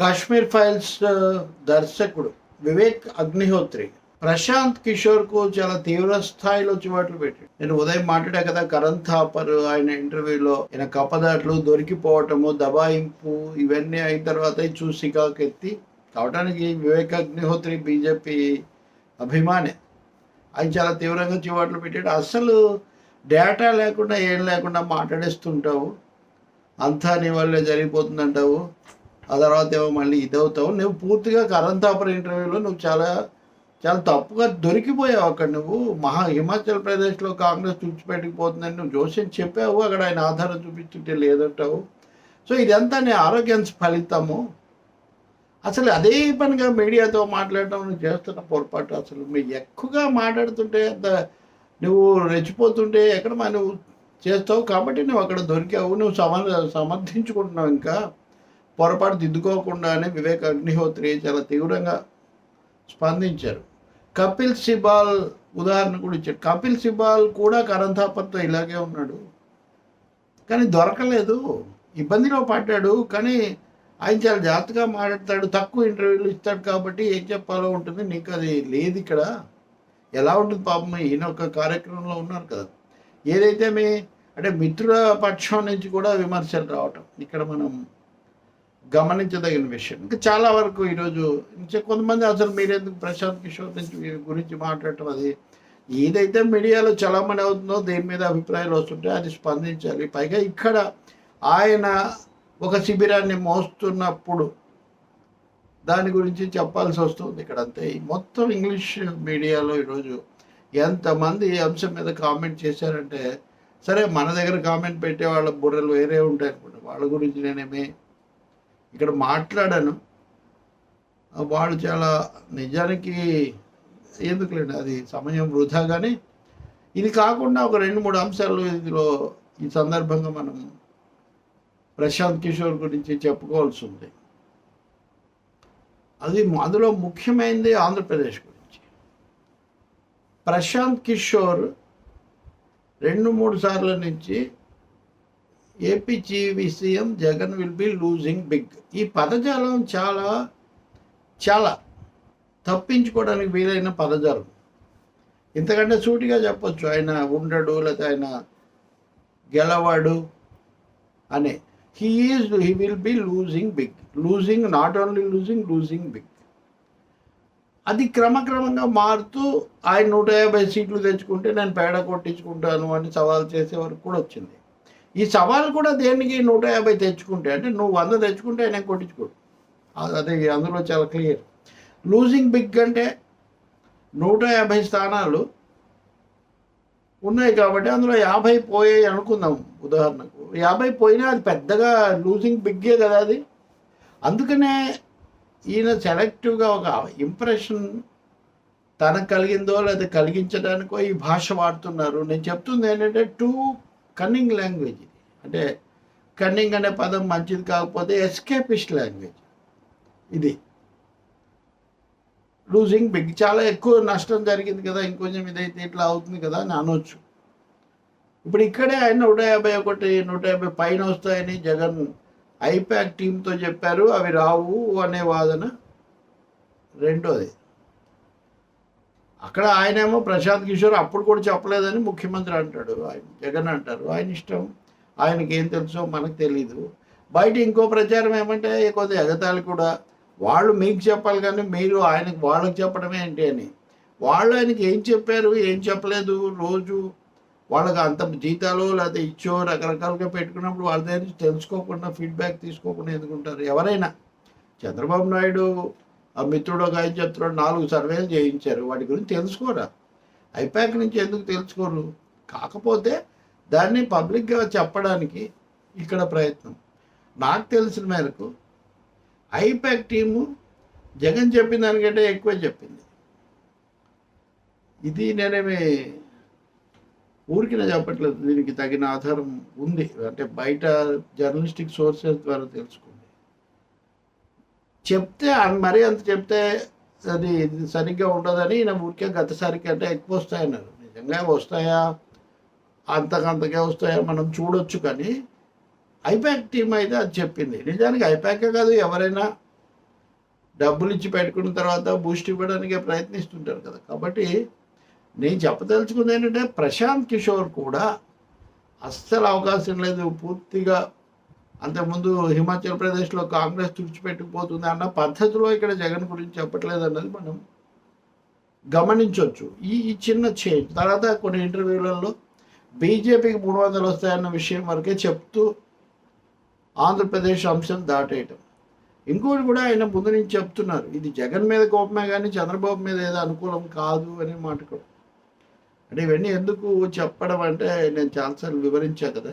Kashmir files uh, దర్శకుడు వివేక్ అగ్నిహోత్రి. ప్రశాంత్ కిషోర్కు చాలా తీవ్ర స్థాయిలో చివాట్లు పెట్టాడు. నేను ఉదయం మాట్లాడా కదా కరణ్ థాపర్ ఆయన ఇంటర్వ్యూలో ఆయన కపదాట్లు దొరికిపోవటము దబాయింపు ఇవన్నీ అయిన తర్వాత చూసి కాకెత్తి కావటానికి వివేక్ అగ్నిహోత్రి బీజేపీ అభిమానే. ఆయన చాలా తీవ్రంగా చివాట్లు పెట్టాడు. అసలు డేటా లేకుండా ఏం లేకుండా మాట్లాడేస్తుంటావు? అంతా నీ వల్లే జరిగిపోతుందంటావు? ఆ తర్వాత ఏమో మళ్ళీ ఇదవుతావు. నువ్వు పూర్తిగా కరణ్ థాపర్ ఇంటర్వ్యూలో నువ్వు చాలా చాలా తప్పుగా దొరికిపోయావు అక్కడ. నువ్వు మహా హిమాచల్ ప్రదేశ్లో కాంగ్రెస్ తుడిచిపెట్టుకుపోతుందని నువ్వు జోషన్ చెప్పావు. అక్కడ ఆయన ఆధారం చూపిస్తుంటే లేదంటావు. సో ఇదంతా నీ ఆరోగ్యం ఫలితము. అసలు అదే పనిగా మీడియాతో మాట్లాడడం నువ్వు చేస్తున్న పొరపాటు అసలు. మీరు ఎక్కువగా మాట్లాడుతుంటే అంత నువ్వు రెచ్చిపోతుంటే ఎక్కడ మా నువ్వు చేస్తావు? కాబట్టి నువ్వు అక్కడ దొరికావు. నువ్వు సమర్ సమర్థించుకుంటున్నావు ఇంకా. పొరపాటు దిద్దుకోకుండానే వివేక్ అగ్నిహోత్రి చాలా తీవ్రంగా స్పందించారు. కపిల్ సిబాల్ ఉదాహరణ కూడా ఇచ్చాడు. కపిల్ సిబాల్ కూడా కరణ్ థాపర్తో ఇలాగే ఉన్నాడు. కానీ దొరకలేదు. ఇబ్బందిలో పడ్డాడు. కానీ ఆయన చాలా జాగ్రత్తగా మాట్లాడతాడు. తక్కువ ఇంటర్వ్యూలు ఇస్తాడు కాబట్టి ఏం చెప్పాలో ఉంటుంది. నీకు అది లేదు ఇక్కడ. ఎలా ఉంటుంది పాపం? ఈయన ఒక కార్యక్రమంలో ఉన్నారు కదా. ఏదైతే మీ అంటే మిత్రుల పక్షం నుంచి కూడా విమర్శలు రావటం. ఇక్కడ మనం గమనించదగిన విషయం. ఇంకా చాలా వరకు ఈరోజు ఇంకా కొంతమంది అసలు మీరెందుకు ప్రశాంత్ కిషోర్ నుంచి గురించి మాట్లాడటం అది ఏదైతే మీడియాలో చలామణి అవుతుందో దేని మీద అభిప్రాయాలు వస్తుంటే అది స్పందించాలి. పైగా ఇక్కడ ఆయన ఒక శిబిరాన్ని మోస్తున్నప్పుడు దాని గురించి చెప్పాల్సి వస్తుంది ఇక్కడ అంతే. మొత్తం ఇంగ్లీష్ మీడియాలో ఈరోజు ఎంతమంది ఈ అంశం మీద కామెంట్ చేశారంటే సరే మన దగ్గర కామెంట్ పెట్టే వాళ్ళ బుర్రలు వేరే ఉంటాయి అనుకుంటా వాళ్ళ గురించి నేనేమి ఇక్కడ మాట్లాడాను. వాళ్ళు చాలా నిజానికి ఎందుకులేండి అది సమయం వృధా కానీ ఇది కాకుండా ఒక రెండు మూడు అంశాలు ఇందులో ఈ సందర్భంగా మనం ప్రశాంత్ కిషోర్ గురించి చెప్పుకోవాల్సి ఉంది. అది అందులో ముఖ్యమైనది ఆంధ్రప్రదేశ్ గురించి. ప్రశాంత్ కిషోర్ రెండు మూడు సార్ల నుంచి ఏపీజీవి CM Jagan will be losing big. ఈ పదజాలం చాలా చాలా తప్పించుకోవడానికి వీలైన పదజాలం. ఇంతకంటే సూటిగా చెప్పొచ్చు ఆయన ఉండడు లేకపోతే ఆయన గెలవాడు అనే. He is he will be losing big losing not only losing losing big అది క్రమక్రమంగా మారుతూ ఆయన నూట యాభై సీట్లు తెచ్చుకుంటే నేను పేడ కొట్టించుకుంటాను అని సవాల్ చేసే వరకు కూడా వచ్చింది. ఈ సవాల్ కూడా దేనికి నూట యాభై తెచ్చుకుంటే అంటే నువ్వు వంద తెచ్చుకుంటే ఆయన కొట్టించుకోడు. అది అదే అందులో చాలా క్లియర్ లూజింగ్ బిగ్ అంటే నూట యాభై స్థానాలు ఉన్నాయి కాబట్టి అందులో యాభై పోయాయి అనుకుందాం ఉదాహరణకు. యాభై పోయినా అది పెద్దగా లూజింగ్ బిగ్గే కదా అది. అందుకనే ఈయన సెలెక్టివ్గా ఒక ఇంప్రెషన్ తనకు కలిగిందో లేదా కలిగించడానికో ఈ భాష వాడుతున్నారు. నేను చెప్తుంది ఏంటంటే టూ కన్నింగ్ లాంగ్వేజ్ ఇది అంటే కన్నింగ్ అనే పదం మంచిది కాకపోతే ఎస్కేపిస్ట్ లాంగ్వేజ్ ఇది. లూజింగ్ బిగ్ చాలా ఎక్కువ నష్టం జరిగింది కదా ఇంకొంచెం ఇదైతే ఇట్లా అవుతుంది కదా అని అనొచ్చు. ఇప్పుడు ఇక్కడే ఆయన నూట యాభై ఒకటి నూట యాభై పైన వస్తాయని జగన్ ఐపాక్ టీంతో చెప్పారు అవి రావు అనే వాదన రెండోది. అక్కడ ఆయనేమో ప్రశాంత్ కిషోర్ అప్పుడు కూడా చెప్పలేదని ముఖ్యమంత్రి అంటాడు. ఆయన జగన్ అంటారు. ఆయన ఇష్టం. ఆయనకి ఏం తెలుసో మనకు తెలీదు. బయట ఇంకో ప్రచారం ఏమంటే కొద్ది ఎగతాళి కూడా వాళ్ళు మీకు చెప్పాలి కానీ మీరు ఆయనకు వాళ్ళకి చెప్పడమే ఏంటి అని. వాళ్ళు ఆయనకి ఏం చెప్పారు ఏం చెప్పలేదు రోజు. వాళ్ళకి అంత జీతాలు లేకపోతే ఇచ్చో రకరకాలుగా పెట్టుకున్నప్పుడు వాళ్ళ దగ్గర తెలుసుకోకుండా ఫీడ్బ్యాక్ తీసుకోకుండా ఎందుకుంటారు ఎవరైనా. చంద్రబాబు నాయుడు ఆ మిత్రుడు ఒక ఆయన చెప్తున్నాడు నాలుగు సర్వేలు చేయించారు. వాటి గురించి తెలుసుకోరా? ఐపాక్ నుంచి ఎందుకు తెలుసుకోరు? కాకపోతే దాన్ని పబ్లిక్గా చెప్పడానికి ఇక్కడ ప్రయత్నం. నాకు తెలిసిన మేరకు ఐపాక్ టీము జగన్ చెప్పిన దానికంటే ఎక్కువ చెప్పింది. ఇది నేనేమి ఊరికినా చెప్పట్లేదు. దీనికి తగిన ఆధారం ఉంది. అంటే బయట జర్నలిస్టిక్ సోర్సెస్ ద్వారా తెలుసుకుంటాను చెప్తే అన్- మరీ అంత చెప్తే అది సరిగ్గా ఉండదని ఈయన ఊరికే గతసారికి అంటే ఎక్కువ వస్తాయన్నారు. నిజంగా వస్తాయా? అంతకంతకే వస్తాయా? మనం చూడొచ్చు కానీ ఐపాక్ టీం అయితే అది చెప్పింది. నిజానికి ఐపాకే కాదు ఎవరైనా డబ్బులు ఇచ్చి పెట్టుకున్న తర్వాత బూస్ట్ ఇవ్వడానికి ప్రయత్నిస్తుంటారు కదా. కాబట్టి నేను చెప్పదలుచుకుంది ఏంటంటే ప్రశాంత్ కిషోర్ కూడా అస్సలు అవకాశం లేదు. పూర్తిగా అంతకుముందు హిమాచల్ ప్రదేశ్లో కాంగ్రెస్ తుడిచిపెట్టుకుపోతుంది అన్న పద్ధతిలో ఇక్కడ జగన్ గురించి చెప్పట్లేదు అన్నది మనం గమనించవచ్చు. ఈ చిన్న చేంజ్ తర్వాత కొన్ని ఇంటర్వ్యూలలో బీజేపీకి మూడు వందలు వస్తాయన్న విషయం వరకే చెప్తూ ఆంధ్రప్రదేశ్ అంశం దాటేయటం. ఇంకోటి కూడా ఆయన ముందు నుంచి చెప్తున్నారు. ఇది జగన్ మీద కోపమే కానీ చంద్రబాబు మీద ఏదో అనుకూలం కాదు అనే మాట కూడా. అంటే ఇవన్నీ ఎందుకు చెప్పడం అంటే నేను చాలాసార్లు వివరించా కదా.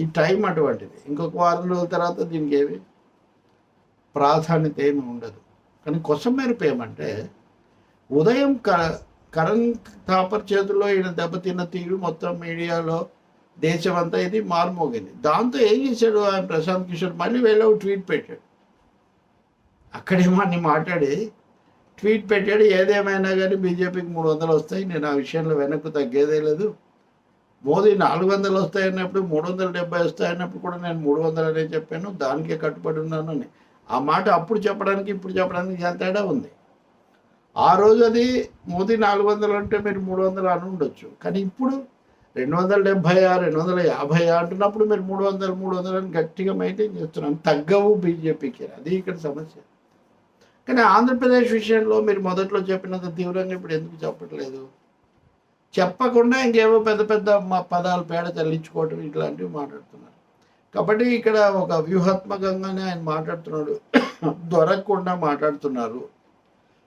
ఈ టైం అటువంటిది. ఇంకొక వారం రోజుల తర్వాత దీనికి ఏమి ప్రాధాన్యత ఏమి ఉండదు. కానీ కొసమెరుపు ఏమంటే ఉదయం క కరణ్ థాపర్ చేతుల్లో ఈయన దెబ్బతిన్న తీరు మొత్తం మీడియాలో దేశం అంతా ఇది మారుమోగింది. దాంతో ఏం చేశాడు ఆయన ప్రశాంత్ కిషోర్? మళ్ళీ వెళ్ళి ట్వీట్ పెట్టాడు. అక్కడేమో అన్ని మాట్లాడి ట్వీట్ పెట్టాడు. ఏదేమైనా కానీ బీజేపీకి మూడు వందలు వస్తాయి. నేను ఆ విషయంలో వెనక్కు తగ్గేదే లేదు. మోదీ నాలుగు వందలు వస్తాయన్నప్పుడు మూడు వందల డెబ్బై వస్తాయన్నప్పుడు కూడా నేను మూడు వందలు అనే చెప్పాను. దానికే కట్టుబడి ఉన్నాను అని. ఆ మాట అప్పుడు చెప్పడానికి ఇప్పుడు చెప్పడానికి చాలా తేడా ఉంది. ఆ రోజు అది మోదీ నాలుగు వందలు అంటే మీరు మూడు వందలు అని ఉండొచ్చు. కానీ ఇప్పుడు రెండు వందల డెబ్బై రెండు వందల యాభై అంటున్నప్పుడు మీరు మూడు వందలు మూడు వందలు అని గట్టిగా మెయింటైన్ చేస్తున్నాను తగ్గవు బీజేపీకి. అది ఇక్కడ సమస్య. కానీ ఆంధ్రప్రదేశ్ విషయంలో మీరు మొదట్లో చెప్పినంత తీవ్రంగా ఇప్పుడు ఎందుకు చెప్పట్లేదు? చెప్పకుండా ఇంకేవో పెద్ద పెద్ద మా పదాలు పేడ చల్లించుకోవటం ఇట్లాంటివి మాట్లాడుతున్నారు. కాబట్టి ఇక్కడ ఒక వ్యూహాత్మకంగానే ఆయన మాట్లాడుతున్నాడు. దొరకకుండా మాట్లాడుతున్నారు.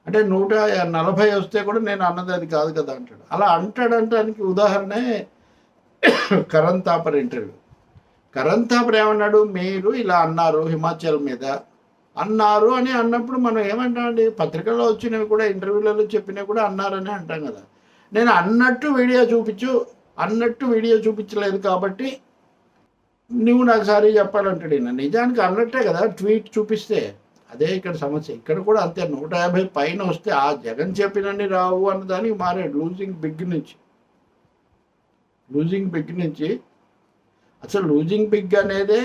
అంటే నూట నలభై వస్తే కూడా నేను అన్నది అది కాదు కదా అంటాడు. అలా అంటాడంటానికి ఉదాహరణే కరణ్ థాపర్ ఇంటర్వ్యూ. కరణ్ థాపర్ ఏమన్నాడు? మీరు ఇలా అన్నారు హిమాచల్ మీద. అన్నారు అని అన్నప్పుడు మనం ఏమంటామండి? పత్రికల్లో వచ్చినవి కూడా ఇంటర్వ్యూలలో చెప్పినవి కూడా అన్నారని అంటాం కదా. నేను అన్నట్టు వీడియో చూపించు అన్నట్టు వీడియో చూపించలేదు కాబట్టి నువ్వు నాకు సారీ చెప్పాలంటాడు ఈయన. నిజానికి అన్నట్టే కదా ట్వీట్ చూపిస్తే. అదే ఇక్కడ సమస్య. ఇక్కడ కూడా అంతే నూట యాభై పైన వస్తే ఆ జగన్ చెప్పినన్ని రావు అన్న దానికి మారాడు లూజింగ్ బిగ్ నుంచి. లూజింగ్ బిగ్ నుంచి. అసలు లూజింగ్ బిగ్ అనేదే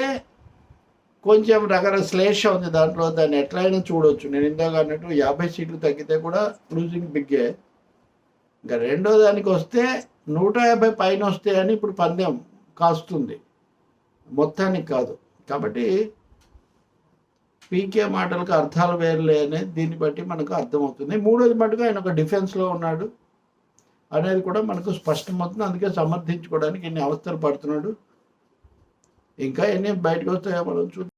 కొంచెం రకరకాల శ్లేష ఉంది దాంట్లో. దాన్ని ఎట్లయినా చూడొచ్చు. నేను ఇందాక అన్నట్టు యాభై సీట్లు తగ్గితే కూడా లూజింగ్ బిగ్గే ఇంకా రెండో దానికి వస్తే నూట యాభై పైన వస్తాయని ఇప్పుడు పందెం కాస్తుంది. మొత్తానికి కాదు. కాబట్టి పీకే మాటలకు అర్థాలు వేరులే అనేది దీన్ని బట్టి మనకు అర్థమవుతుంది. మూడోది మటుకు ఆయన ఒక డిఫెన్స్లో ఉన్నాడు. అనేది కూడా మనకు స్పష్టమవుతుంది. అందుకే సమర్థించుకోవడానికి ఎన్ని అవస్థలు పడుతున్నాడు. ఇంకా ఎన్ని బయటకు వస్తాయో మనం చూద్దాం.